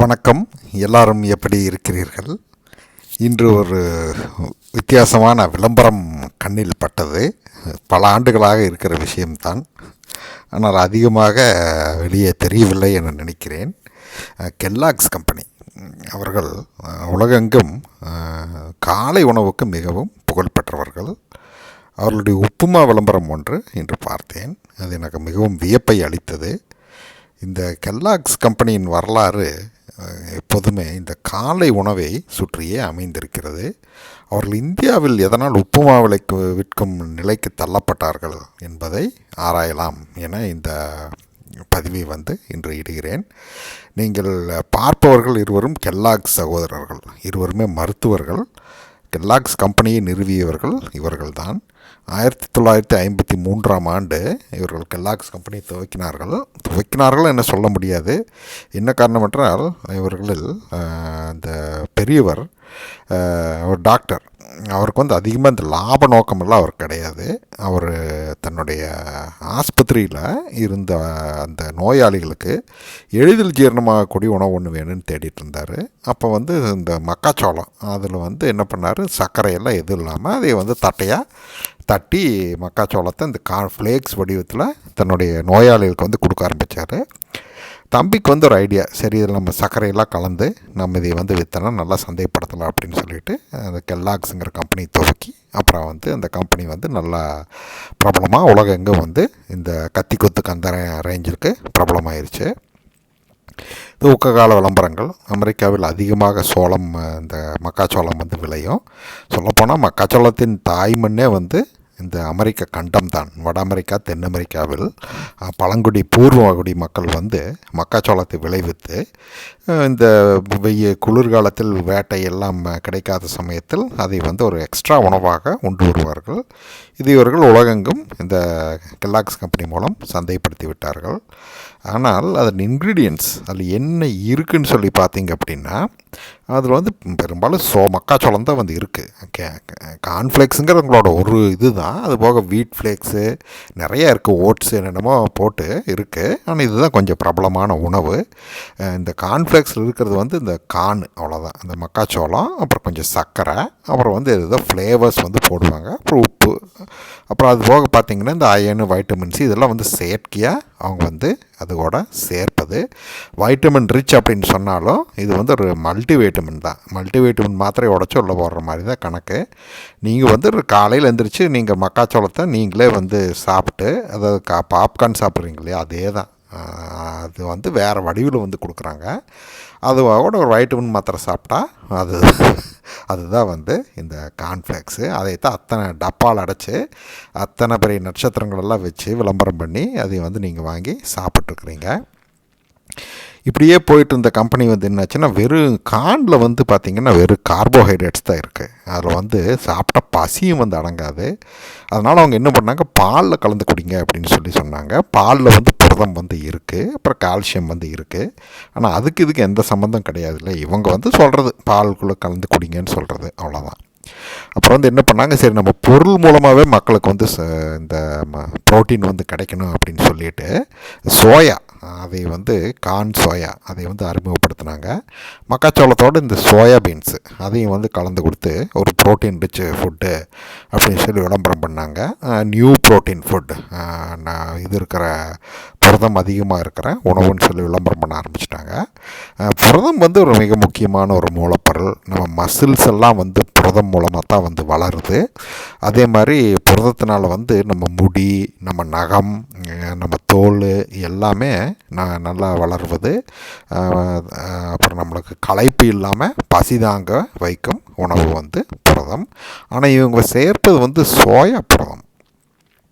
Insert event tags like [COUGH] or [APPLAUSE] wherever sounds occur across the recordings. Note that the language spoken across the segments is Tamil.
வணக்கம். எல்லாரும் எப்படி இருக்கிறீர்கள்? இன்று ஒரு வித்தியாசமான விளம்பரம் கண்ணில் பட்டது. பல ஆண்டுகளாக இருக்கிற விஷயம்தான். ஆனால் அதிகமாக வெளியே தெரியவில்லை என நினைக்கிறேன். கெல்லாக்ஸ் கம்பெனி அவர்கள் உலகெங்கும் காலை உணவுக்கு மிகவும் புகழ்பெற்றவர்கள் அவர்களுடைய உப்புமா விளம்பரம் ஒன்று இன்று பார்த்தேன். அது எனக்கு மிகவும் வியப்பை அளித்தது. இந்த கெல்லாக்ஸ் கம்பெனியின் வரலாறு எப்போதுமே இந்த காலை உணவை சுற்றியே அமைந்திருக்கிறது. அவர்கள் இந்தியாவில் எதனால் உப்புமா விலைக்கு விற்கும் நிலைக்கு தள்ளப்பட்டார்கள் என்பதை ஆராயலாம் என இந்த பதிவை வந்து இன்று இடுகிறேன். நீங்கள் பார்ப்பவர்கள் இருவரும் கெல்லாக்ஸ் சகோதரர்கள் இருவருமே மருத்துவர்கள் கெல்லாக்ஸ் கம்பெனியை நிறுவியவர்கள் இவர்கள்தான். ஆயிரத்தி தொள்ளாயிரத்தி ஐம்பத்தி மூன்றாம் ஆண்டு இவர்கள் கெல்லாக்ஸ் கம்பெனி துவக்கினார்கள். துவக்கினார்கள் என்ன சொல்ல முடியாது. என்ன காரணம் என்றால் இவர்களில் அந்த பெரியவர் ஒரு டாக்டர் அவருக்கு வந்து அதிகமாக இந்த லாப நோக்கமெல்லாம் அவர் கிடையாது. அவர் தன்னுடைய ஆஸ்பத்திரியில் இருந்த அந்த நோயாளிகளுக்கு எளிதில் ஜீரணமாகக்கூடிய உணவு ஒன்று வேணும்னு தேடிட்டு இருந்தார். அப்போ வந்து இந்த மக்காச்சோளம் அதில் வந்து என்ன பண்ணார்? சர்க்கரையெல்லாம் எதுவும் இல்லாமல் அதை வந்து தட்டையாக தட்டி மக்காச்சோளத்தை இந்த கா ஃப்ளேக்ஸ் வடிவத்தில் தன்னுடைய நோயாளிகளுக்கு வந்து கொடுக்க ஆரம்பித்தார் தம்பிக்கு வந்து ஒரு ஐடியா சரி இதில் நம்ம சர்க்கரையெல்லாம் கலந்து நம்ம இதை வந்து விற்றனா நல்லா சந்தைப்படுத்தலாம் அப்படின்னு சொல்லிட்டு அந்த கெல்லாக்ஸுங்கிற கம்பெனி துவக்கி அப்புறம் வந்து அந்த கம்பெனி வந்து நல்லா பிரபலமாக உலகெங்கும் வந்து இந்த கத்தி கொத்துக்கு அந்த ரேஞ்சிற்கு பிரபலமாயிருச்சு. இது ஊக்ககால விளம்பரங்கள் அமெரிக்காவில் அதிகமாக சோளம் இந்த மக்காச்சோளம் வந்து விளையும். சொல்லப்போனால் மக்காச்சோளத்தின் தாய்மண்ணே வந்து இந்த அமெரிக்க கண்டம் தான் வட அமெரிக்கா தென் அமெரிக்காவில் பழங்குடி பூர்வகுடி மக்கள் வந்து மக்காச்சோளத்தை விளைவித்து இந்த வெய்ய குளிர்காலத்தில் வேட்டை எல்லாம் கிடைக்காத சமயத்தில் அதை வந்து ஒரு எக்ஸ்ட்ரா உணவாக உண்டு வருவார்கள். இது இவர்கள் உலகெங்கும் இந்த கெல்லாக்ஸ் கம்பெனி மூலம் சந்தைப்படுத்தி விட்டார்கள். ஆனால் அதன் இன்க்ரீடியன்ட்ஸ் அதில் என்ன இருக்குதுன்னு சொல்லி பார்த்தீங்க அப்படின்னா அதில் வந்து பெரும்பாலும் சோ மக்காச்சோளம் தான் வந்து இருக்குது கார்ன்ஃப்ளேக்ஸுங்கிற உங்களோட ஒரு இது தான் அது போக வீட் ஃப்ளேக்ஸு நிறையா இருக்குது ஓட்ஸ் என்னென்னமோ போட்டு இருக்குது ஆனால் இதுதான் கொஞ்சம் பிரபலமான உணவு. இந்த கார்ன்ஃப்ளேக்ஸில் இருக்கிறது வந்து இந்த கான் அவ்வளோதான் இந்த மக்காச்சோளம் அப்புறம் கொஞ்சம் சர்க்கரை அப்புறம் வந்து ஏதோ ஃப்ளேவர்ஸ் வந்து போடுவாங்க. அப்புறம் உப்பு அப்புறம் அது போக பார்த்திங்கன்னா இந்த அயனு வைட்டமின்ஸ் இதெல்லாம் வந்து செயற்கையாக அவங்க வந்து அதோட சேர்ப்பது. வைட்டமின் ரிச் அப்படின்னு சொன்னாலும் இது வந்து ஒரு மல்டி வைட்டமின் தான். மல்டி வைட்டமின் மாத்திரை உடச்சி உள்ள போடுற மாதிரி தான் கணக்கு. நீங்கள் வந்து ஒரு காலையில் எழுந்திரிச்சு நீங்கள் மக்காச்சோளத்தை நீங்களே வந்து சாப்பிட்டு அதாவது கா பாப்கார்ன் சாப்பிட்றீங்க இல்லையா அதே தான் அது வந்து வேறு வடிவில் வந்து கொடுக்குறாங்க. அதோட ஒரு வைட்டமின் மாத்திரை சாப்பிட்டா அது அதுதான் வந்து இந்த கார்ன்ஃப்ளேக்ஸு அதைத்தான் அத்தனை டப்பால் அடைச்சி அத்தனை பெரிய நட்சத்திரங்களெல்லாம் வச்சு விளம்பரம் பண்ணி அதை வந்து நீங்கள் வாங்கி சாப்பிட்ருக்குறீங்க இப்படியே போயிட்டு இருந்த கம்பெனி வந்து என்னாச்சுன்னா வெறும் கானில் வந்து பார்த்திங்கன்னா வெறும் கார்போஹைட்ரேட்ஸ் தான் இருக்குது அதில் வந்து சாப்பிட்டா பசியும் வந்து அடங்காது. அதனால் அவங்க என்ன பண்ணாங்க பாலில் கலந்து குடிங்க அப்படின்னு சொல்லி சொன்னாங்க. பாலில் வந்து புரதம் வந்து இருக்குது அப்புறம் கால்சியம் வந்து இருக்குது ஆனால் அதுக்கு இதுக்கு எந்த சம்மந்தம் கிடையாது இல்லை இவங்க வந்து சொல்கிறது பாலுக்குள்ளே கலந்து குடிங்கன்னு சொல்கிறது அவ்வளோதான் அப்புறம் வந்து என்ன பண்ணாங்க சரி நம்ம பொருள் மூலமாகவே மக்களுக்கு வந்து ச- இந்த ப்ரோட்டீன் வந்து கிடைக்கணும் அப்படின்னு சொல்லிட்டு சோயா அதை வந்து கார்ன் சோயா அதை வந்து அறிமுகப்படுத்தினாங்க. மக்காச்சோளத்தோடு இந்த சோயா பீன்ஸு அதையும் வந்து கலந்து கொடுத்து ஒரு ப்ரோட்டீன் ரிச் ஃபுட்டு அப்படின்னு சொல்லி விளம்பரம் பண்ணாங்க. நியூ ப்ரோட்டீன் ஃபுட் இது இருக்கிற புரதம் அதிகமாக இருக்கிற உணவுன்னு சொல்லி விளம்பரம் பண்ண ஆரம்பிச்சிட்டாங்க. புரதம் வந்து ஒரு மிக முக்கியமான ஒரு மூலப்பொருள். நம்ம மசில்ஸ் எல்லாம் வந்து புரதம் மூலமாக தான் வந்து வளருது. அதே மாதிரி புரதத்தினால வந்து நம்ம முடி நம்ம நகம் நம்ம தோல் எல்லாமே ந- நல்லா வளருவது. அப்புறம் நம்மளுக்கு களைப்பு இல்லாமல் பசி தாங்க வைக்கும் உணவு வந்து புரதம். ஆனால் இவங்க சேர்ப்பது வந்து சோயா புரதம்.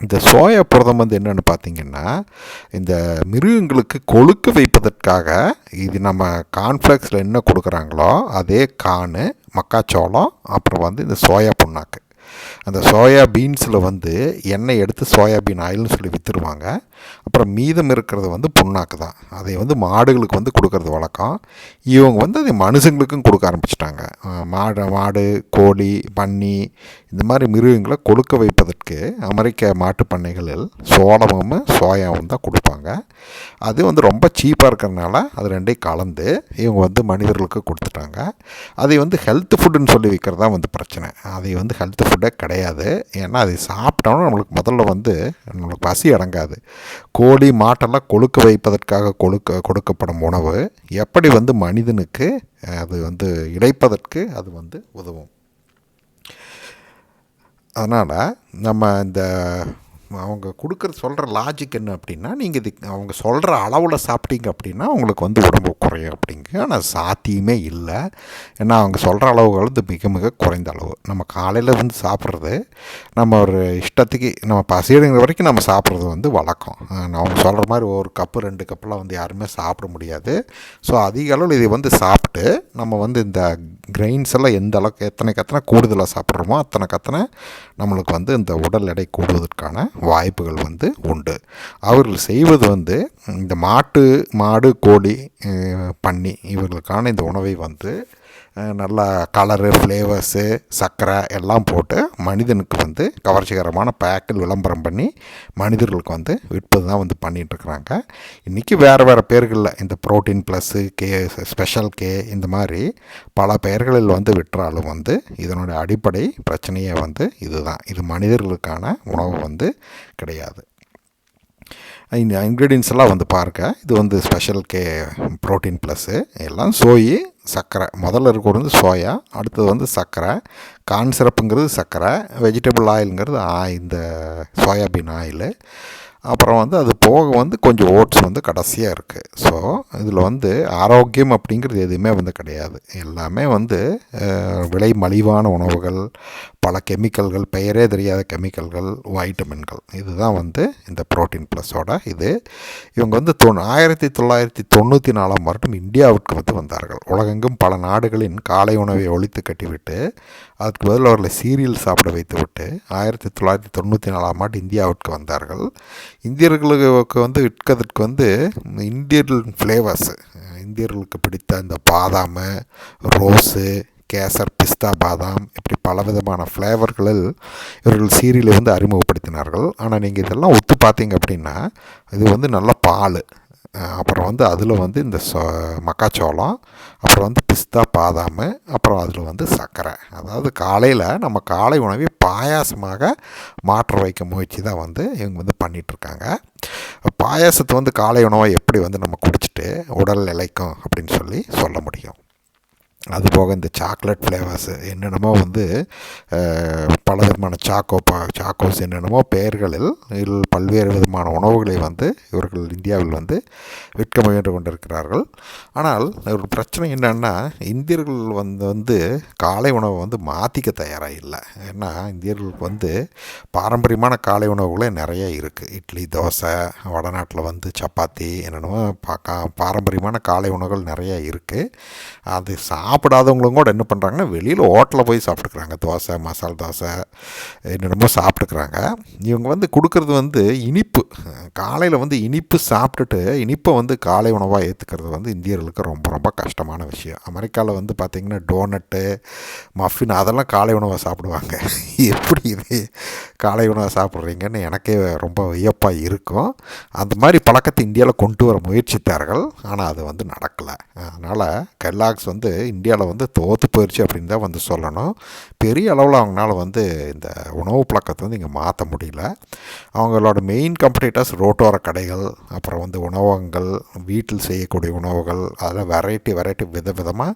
இந்த சோயா புரதம் வந்து என்னென்னு பார்த்தீங்கன்னா இந்த மிருகங்களுக்கு கொழுக்க வைப்பதற்காக இது நம்ம கான்ஃப்ளெக்ஸில் என்ன கொடுக்குறாங்களோ அதே கானு மக்காச்சோளம் அப்புறம் வந்து இந்த சோயா புண்ணாக்கு. அந்த சோயா பீன்ஸில் வந்து எண்ணெய் எடுத்து சோயாபீன் ஆயில்னு சொல்லி விற்றுருவாங்க அப்புறம் மீதம் இருக்கிறது வந்து புண்ணாக்கு தான். அதை வந்து மாடுகளுக்கு வந்து கொடுக்கறது வழக்கம். இவங்க வந்து அதை மனுஷங்களுக்கும் கொடுக்க ஆரம்பிச்சிட்டாங்க. மாடு மாடு கோழி பன்னி இந்த மாதிரி மிருகங்களை கொடுக்க வைப்பதற்கு அமெரிக்க மாட்டு பண்ணைகளில் சோளமும் சோயாவும் தான் கொடுப்பாங்க. அது வந்து ரொம்ப சீப்பாக இருக்கிறதுனால அது ரெண்டையும் கலந்து இவங்க வந்து மனிதர்களுக்கு கொடுத்துட்டாங்க. அதை வந்து ஹெல்த் ஃபுட்டுன்னு சொல்லி விற்கிறதா வந்து பிரச்சனை. அதை வந்து ஹெல்த் ஃபுட்டு கிடையாது. ஏன்னா அதை சாப்பிட்டோன்னா நம்மளுக்கு முதல்ல வந்து நம்மளுக்கு பசி அடங்காது. கோழி மாட்டெல்லாம் கொழுக்க வைப்பதற்காக கொழுக்க கொடுக்கப்படும் உணவு. எப்படி வந்து மனிதனுக்கு அது வந்து இழைப்பதற்கு அது வந்து உதவும். அதனால் நம்ம இந்த அவங்க கொடுக்குற சொல்கிற லாஜிக் என்ன அப்படின்னா நீங்கள் இது அவங்க சொல்கிற அளவில் சாப்பிட்டீங்க அப்படின்னா உங்களுக்கு வந்து உடம்பு குறையும் அப்படிங்க. ஆனால் சாத்தியமே இல்லை. ஏன்னா அவங்க சொல்கிற அளவுகள் வந்து மிக மிக குறைந்த அளவு. நம்ம காலையில் வந்து சாப்பிட்றது நம்ம ஒரு இஷ்டத்துக்கு நம்ம பசிடுங்கிற வரைக்கும் நம்ம சாப்பிட்றது வந்து வழக்கம். அவங்க சொல்கிற மாதிரி ஒரு கப்பு ரெண்டு கப்பெலாம் வந்து யாருமே சாப்பிட முடியாது. ஸோ அதிக அளவில் இதை வந்து சாப்பிட்டு நம்ம வந்து இந்த கிரெயின்ஸ் எல்லாம் எந்த அளவுக்கு எத்தனைக்கு எத்தனை கூடுதலாக சாப்பிட்றோமோ அத்தனை கத்தனை நம்மளுக்கு வந்து இந்த உடல் எடை கூடுவதற்கான வாய்ப்புகள் வந்து உண்டு. அவர்கள் செய்வது வந்து இந்த மாட்டு மாடு கோழி பண்ணி இவர்களுக்கான இந்த உணவை வந்து நல்லா கலரு ஃப்ளேவர்ஸு சர்க்கரை எல்லாம் போட்டு மனிதனுக்கு வந்து கவர்ச்சிகரமான பேக்கில் விளம்பரம் பண்ணி மனிதர்களுக்கு வந்து விற்பது தான் வந்து பண்ணிகிட்ருக்குறாங்க இன்றைக்கி வேறு வேறு பேர்களில் இந்த protein plus K special K இந்த மாதிரி பல பெயர்களில் வந்து விற்றாலும் வந்து இதனுடைய அடிப்படை பிரச்சனையே வந்து இதுதான். இது மனிதர்களுக்கான உணவு வந்து கிடையாது. இந்த இன்க்ரீடியன்ஸ் எல்லாம் வந்து பாருங்கள் இது வந்து ஸ்பெஷல் கே ப்ரோட்டீன் ப்ளஸ்ஸு எல்லாம் சோயி சர்க்கரை முதல்ல இருக்கிறது வந்து சோயா அடுத்தது வந்து சர்க்கரை கான் சிறப்புங்கிறது சர்க்கரை வெஜிடபிள் ஆயிலுங்கிறது இந்த சோயாபீன் ஆயில் அப்புறம் வந்து அது போக வந்து கொஞ்சம் ஓட்ஸ் வந்து கடைசியாக இருக்குது ஸோ இதில் வந்து ஆரோக்கியம் அப்படிங்கிறது எதுவுமே வந்து கிடையாது. எல்லாமே வந்து விலை மலிவான உணவுகள் பல கெமிக்கல்கள் பெயரே தெரியாத கெமிக்கல்கள் வைட்டமின்கள். இதுதான் வந்து இந்த ப்ரோட்டீன் ப்ளஸோட இது. இவங்க வந்து தொ ஆயிரத்தி தொள்ளாயிரத்தி தொண்ணூற்றி நாலாம் வருடம் இந்தியாவுக்கு வந்து வந்தார்கள். உலகெங்கும் பல நாடுகளின் காலை உணவை ஒழித்து கட்டிவிட்டு அதுக்கு பதில் அவர்களை சீரியல் சாப்பிட வைத்து விட்டு ஆயிரத்தி தொள்ளாயிரத்தி தொண்ணூற்றி நாலாம் ஆண்டு இந்தியாவிற்கு வந்தார்கள். இந்தியர்களுக்கு வந்து விற்கிறதுக்கு வந்து இந்தியன் ஃப்ளேவர்ஸு இந்தியர்களுக்கு பிடித்த இந்த பாதாம் ரோஸு கேசர் பிஸ்தா பாதாம் இப்படி பலவிதமான ஃப்ளேவர்களில் இவர்கள் சீரியலை வந்து அறிமுகப்படுத்தினார்கள். ஆனால் நீங்கள் இதெல்லாம் ஒத்து பார்த்தீங்க அப்படின்னா இது வந்து நல்ல பால். அப்புறம் வந்து அதில் வந்து இந்த சோ மக்காச்சோளம் அப்புறம் வந்து பிஸ்தா பாதாம் அப்புறம் அதில் வந்து சர்க்கரை. அதாவது காலையில் நம்ம காலை உணவை பாயாசமாக மாற்ற வைக்க முயற்சி தான் வந்து இவங்க வந்து பண்ணிகிட்ருக்காங்க பாயாசத்தை வந்து காலை உணவை எப்படி வந்து நம்ம குடிச்சிட்டு உடல் இலைக்கும் அப்படின்னு சொல்லி சொல்ல முடியும். அதுபோக இந்த சாக்லேட் ஃப்ளேவர்ஸு என்னென்னமோ வந்து பல விதமான சாக்கோ பா சாக்கோஸ் என்னென்னமோ பெயர்களில் இதில் பல்வேறு விதமான உணவுகளை வந்து இவர்கள் இந்தியாவில் வந்து விற்க முயன்று கொண்டிருக்கிறார்கள். ஆனால் ஒரு பிரச்சனை என்னென்னா இந்தியர்கள் வந்து வந்து காலை உணவை வந்து மாற்றிக்க தயாராக இல்லை. ஏன்னா இந்தியர்களுக்கு வந்து பாரம்பரியமான காலை உணவுகளே நிறைய இருக்குது இட்லி தோசை வடநாட்டில் வந்து சப்பாத்தி என்னென்னமோ பா பாரம்பரியமான காலை உணவுகள் நிறைய இருக்குது அது சா சாப்பிடாதவங்களும் கூட என்ன பண்ணுறாங்கன்னா வெளியில் ஹோட்டலில் போய் சாப்பிட்டுக்கிறாங்க. தோசை மசால் தோசை என்னென்னமோ சாப்பிட்டுக்கிறாங்க. இவங்க வந்து கொடுக்குறது வந்து இனிப்பு. காலையில் வந்து இனிப்பு சாப்பிட்டுட்டு இனிப்பை வந்து காலை உணவாக ஏற்றுக்கிறது வந்து இந்தியர்களுக்கு ரொம்ப ரொம்ப கஷ்டமான விஷயம். அமெரிக்காவில் வந்து பார்த்திங்கன்னா டோனட்டு மஃபின் அதெல்லாம் காலை உணவாக சாப்பிடுவாங்க. [LAUGHS] எப்படி இது காலை உணவாக சாப்பிட்றீங்கன்னு எனக்கே ரொம்ப வியப்பாக இருக்கும். அந்த மாதிரி பழக்கத்தை இந்தியாவில் கொண்டு வர முயற்சித்தார்கள். ஆனால் அது வந்து நடக்கலை. அதனால் கெல்லாக்ஸ் வந்து இந்தியாவில் வந்து தோற்று போயிடுச்சு அப்படின்னு தான் வந்து சொல்லணும். பெரிய அளவில் அவங்களால வந்து இந்த உணவு பழக்கத்தை வந்து இங்கே மாற்ற முடியல. அவங்களோட மெயின் கம்பெனிட்டர்ஸ் ரோட்டோர கடைகள் அப்புறம் வந்து உணவகங்கள் வீட்டில் செய்யக்கூடிய உணவுகள் அதில் வெரைட்டி வெரைட்டி வித விதமாக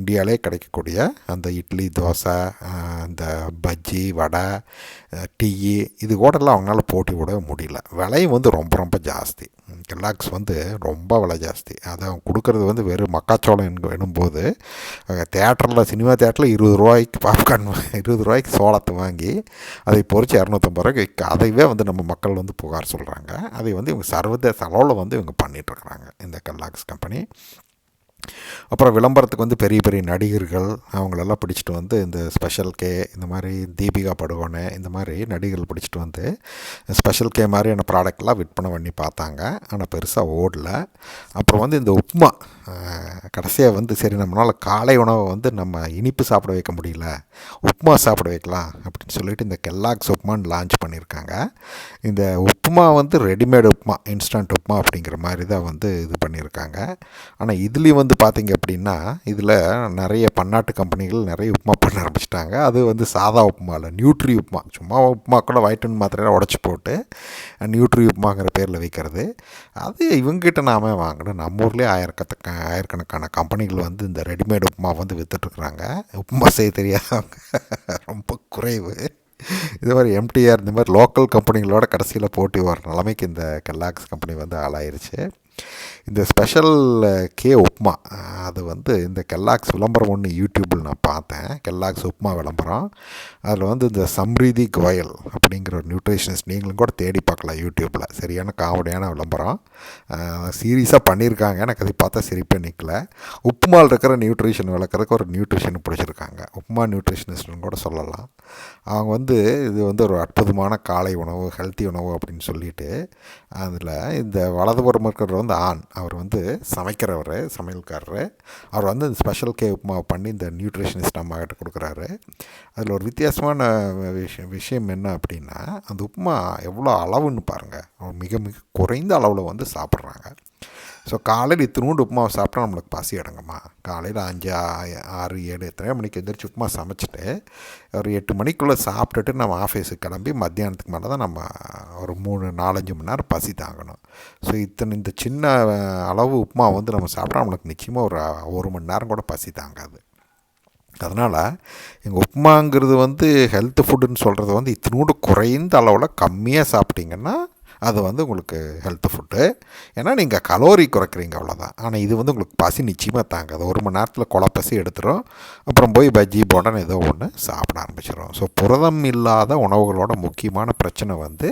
இந்தியாவிலே கிடைக்கக்கூடிய அந்த இட்லி தோசை இந்த பஜ்ஜி வடை டீ இது கூடலாம் அவங்களால போட்டி விடவே முடியல. விலையும் வந்து ரொம்ப ரொம்ப ஜாஸ்தி. கெல்லாக்ஸ் வந்து ரொம்ப விலை ஜாஸ்தி. அதை அவங்க கொடுக்குறது வந்து வெறும் மக்காச்சோளம் எனும்போது தேட்டரில் சினிமா தேட்டரில் இருபது ரூபாய்க்கு பாப்கார்ன் இருபது ரூபாய்க்கு சோளத்தை வாங்கி அதை பொறிச்சு இரநூத்தம்பது ரூபாய்க்கு அதைவே வந்து நம்ம மக்கள் வந்து புகார் சொல்கிறாங்க அதை வந்து இவங்க சர்வதேச அளவில் வந்து இவங்க பண்ணிகிட்ருக்குறாங்க இந்த கெல்லாக்ஸ் கம்பெனி அப்புறம் விளம்பரத்துக்கு வந்து பெரிய பெரிய நடிகர்கள் அவங்களெல்லாம் பிடிச்சிட்டு வந்து இந்த ஸ்பெஷல் கே இந்த மாதிரி தீபிகா படுகோனே இந்த மாதிரி நடிகர்கள் பிடிச்சிட்டு வந்து ஸ்பெஷல் கே மாதிரியான ப்ராடக்ட்லாம் விற்பனை பண்ணி பார்த்தாங்க. ஆனால் பெருசாக ஓடல. அப்புறம் வந்து இந்த உப்மா கடைசியாக வந்து சரி நம்மளால் காலை உணவை வந்து நம்ம இனிப்பு சாப்பிட வைக்க முடியல உப்புமா சாப்பிட வைக்கலாம் அப்படின்னு சொல்லிட்டு இந்த கெல்லாக்ஸ் உப்புமான்னு லான்ச் பண்ணியிருக்காங்க. இந்த உப்புமா வந்து ரெடிமேட் உப்புமா இன்ஸ்டன்ட் உப்புமா அப்படிங்கிற மாதிரி தான் வந்து இது பண்ணியிருக்காங்க. ஆனால் இதுலேயும் வந்து பார்த்திங்க அப்படின்னா இதில் நிறைய பன்னாட்டு கம்பெனிகள் நிறைய உப்புமா பண்ண ஆரம்பிச்சிட்டாங்க. அது வந்து சாதா உப்புமா இல்லை நியூட்ரி உப்புமா. சும்மா உப்புமா கூட வைட்டன் மாத்திரையெல்லாம் உடச்சி போட்டு நியூட்ரி உப்புமாங்கிற பேரில் வைக்கிறது. அது இவங்ககிட்ட நாம வாங்கணும் நம்ம ஊர்லேயே ஆயிரக்கத்த ஆயிரக்கணக்கான கம்பெனிகள் வந்து இந்த ரெடிமேட் உப்புமா வந்து விற்றுட்ருக்குறாங்க உப்புமா செய்ய தெரியாதவங்க. ரொம்ப குறைவு. இது மாதிரி எம்டிஆர் இந்த மாதிரி லோக்கல் கம்பெனிகளோட கடைசியில் போட்டி வர நிலைமைக்கு இந்த கெல்லாக்ஸ் கம்பெனி வந்து ஆளாயிருச்சு. இந்த ஸ்பெஷல் கே உப்மா. அது வந்து இந்த கெல்லாக்ஸ் விளம்பரம் ஒன்று யூடியூப்பில் நான் பார்த்தேன். கெல்லாக்ஸ் உப்மா விளம்பரம். அதில் வந்து இந்த சம்ரீதி கோயல் அப்படிங்கிற ஒரு நியூட்ரிஷனிஸ்ட் நீங்களும் கூட தேடி பார்க்கலாம் யூடியூப்பில் சரியான காமெடியான விளம்பரம். சீரியஸாக பண்ணியிருக்காங்க. எனக்கு அதை பார்த்தா சிரிப்பே நிற்கல உப்புமாவில் இருக்கிற நியூட்ரிஷன் விளக்குறதுக்கு ஒரு நியூட்ரிஷன் பிடிச்சிருக்காங்க. உப்புமா நியூட்ரிஷனிஸ்ட்னு கூட சொல்லலாம். அவங்க வந்து இது வந்து ஒரு அற்புதமான காலை உணவு ஹெல்த்தி உணவு அப்படின்னு சொல்லிட்டு அதில் இந்த வலதுபுறம் இருக்கிற வந்து ஆண் அவர் வந்து சமைக்கிறவர் சமையல்காரர். அவர் வந்து இந்த ஸ்பெஷல் கே உப்புமா பண்ணி இந்த நியூட்ரிஷனிஸ்ட் அம்மாக்கிட்ட கொடுக்குறாரு. அதில் ஒரு வித்தியாசமான விஷயம் விஷயம் என்ன அப்படின்னா அந்த உப்புமா எவ்வளோ அளவுன்னு பாருங்கள் மிக மிக குறைந்த அளவில் வந்து சாப்பிட்றாங்க. ஸோ காலையில் இத்தினூண்டு உப்புமாவை சாப்பிட்டா நம்மளுக்கு பசி அடங்குமா? காலையில் அஞ்சு ஆறு ஏழு எத்தனை மணிக்கு எந்திரிச்சு உப்புமா சமைச்சிட்டு ஒரு எட்டு மணிக்குள்ளே சாப்பிட்டுட்டு நம்ம ஆஃபீஸுக்கு கிளம்பி மத்தியானத்துக்கு மேலே தான் நம்ம ஒரு மூணு நாலஞ்சு மணி நேரம் பசி தாங்கணும். ஸோ இத்தனை இந்த சின்ன அளவு உப்புமா வந்து நம்ம சாப்பிட்டா நம்மளுக்கு நிச்சயமாக ஒரு ஒரு மணி நேரம் கூட பசி தாங்காது. அதனால் எங்கள் உப்புமாங்கிறது வந்து ஹெல்த் ஃபுட்டுன்னு சொல்கிறது வந்து இத்தினோடு குறைந்த அளவில் கம்மியாக சாப்பிட்டீங்கன்னா அது வந்து உங்களுக்கு ஹெல்த் ஃபுட்டு ஏன்னா நீங்கள் கலோரி குறைக்கிறீங்க அவ்வளோதான் ஆனால் இது வந்து உங்களுக்கு பசி நிச்சயமாக தாங்காது. ஒரு மணி நேரத்தில் குழப்பசி எடுத்துரும். அப்புறம் போய் பஜ்ஜி போண்டன்னு ஏதோ ஒன்று சாப்பிட ஆரம்பிச்சிடும் ஸோ புரதம் இல்லாத உணவுகளோட முக்கியமான பிரச்சனை வந்து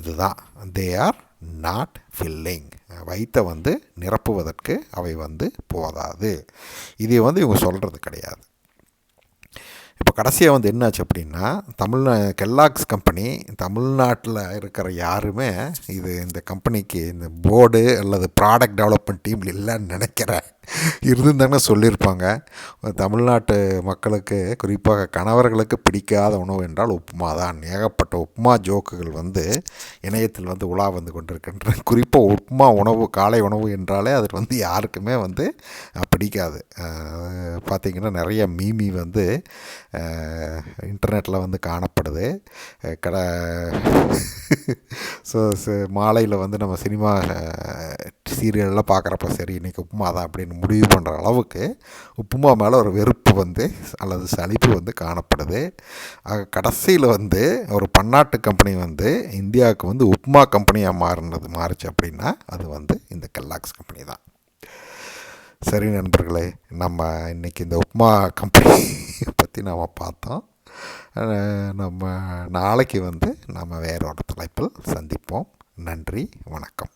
இதுதான். தே ஆர் நாட் ஃபில்லிங் வயிற்றை வந்து நிரப்புவதற்கு அவை வந்து போதாது. இதை வந்து இவங்க சொல்கிறது கிடையாது. இப்போ கடைசியாக வந்து என்னாச்சு அப்படின்னா தமிழ்நா கெல்லாக்ஸ் கம்பெனி தமிழ்நாட்டில் இருக்கிற யாருமே இது இந்த கம்பெனிக்கு இந்த போர்டு அல்லது ப்ராடக்ட் டெவலப்மெண்ட் டீம் இல்லைன்னு நினைக்கிறேன். இருந்துருந்தாங்கன்னா சொல்லியிருப்பாங்க. தமிழ்நாட்டு மக்களுக்கு குறிப்பாக கணவர்களுக்கு பிடிக்காத உணவு என்றால் உப்புமா தான். ஏகப்பட்ட உப்புமா ஜோக்குகள் வந்து இணையத்தில் வந்து உலா வந்து கொண்டிருக்கின்றன. குறிப்பாக உப்புமா உணவு காலை உணவு என்றாலே அது வந்து யாருக்குமே வந்து பிடிக்காது. பார்த்திங்கன்னா நிறைய மீமி வந்து இன்டர்நெட்டில் வந்து காணப்படுது. கடை ஸோ மாலையில் வந்து நம்ம சினிமா சீரியல்லாம் பார்க்குறப்ப சரி இன்றைக்கி உப்புமா தான் அப்படின்னு முடிவு பண்ணுற அளவுக்கு உப்புமா மேலே ஒரு வெறுப்பு வந்து அல்லது சலிப்பு வந்து காணப்படுது. கடைசியில் வந்து ஒரு பன்னாட்டு கம்பெனி வந்து இந்தியாவுக்கு வந்து உப்புமா கம்பெனியாக மாறினது மாறுச்சு அப்படின்னா அது வந்து இந்த கெல்லாக்ஸ் கம்பெனி தான். சரி நண்பர்களே நம்ம இன்றைக்கி இந்த உப்மா கம்பெனி பற்றி நாம் பார்த்தோம். நம்ம நாளைக்கு வந்து நம்ம வேறொரு தலைப்பில் சந்திப்போம். நன்றி வணக்கம்.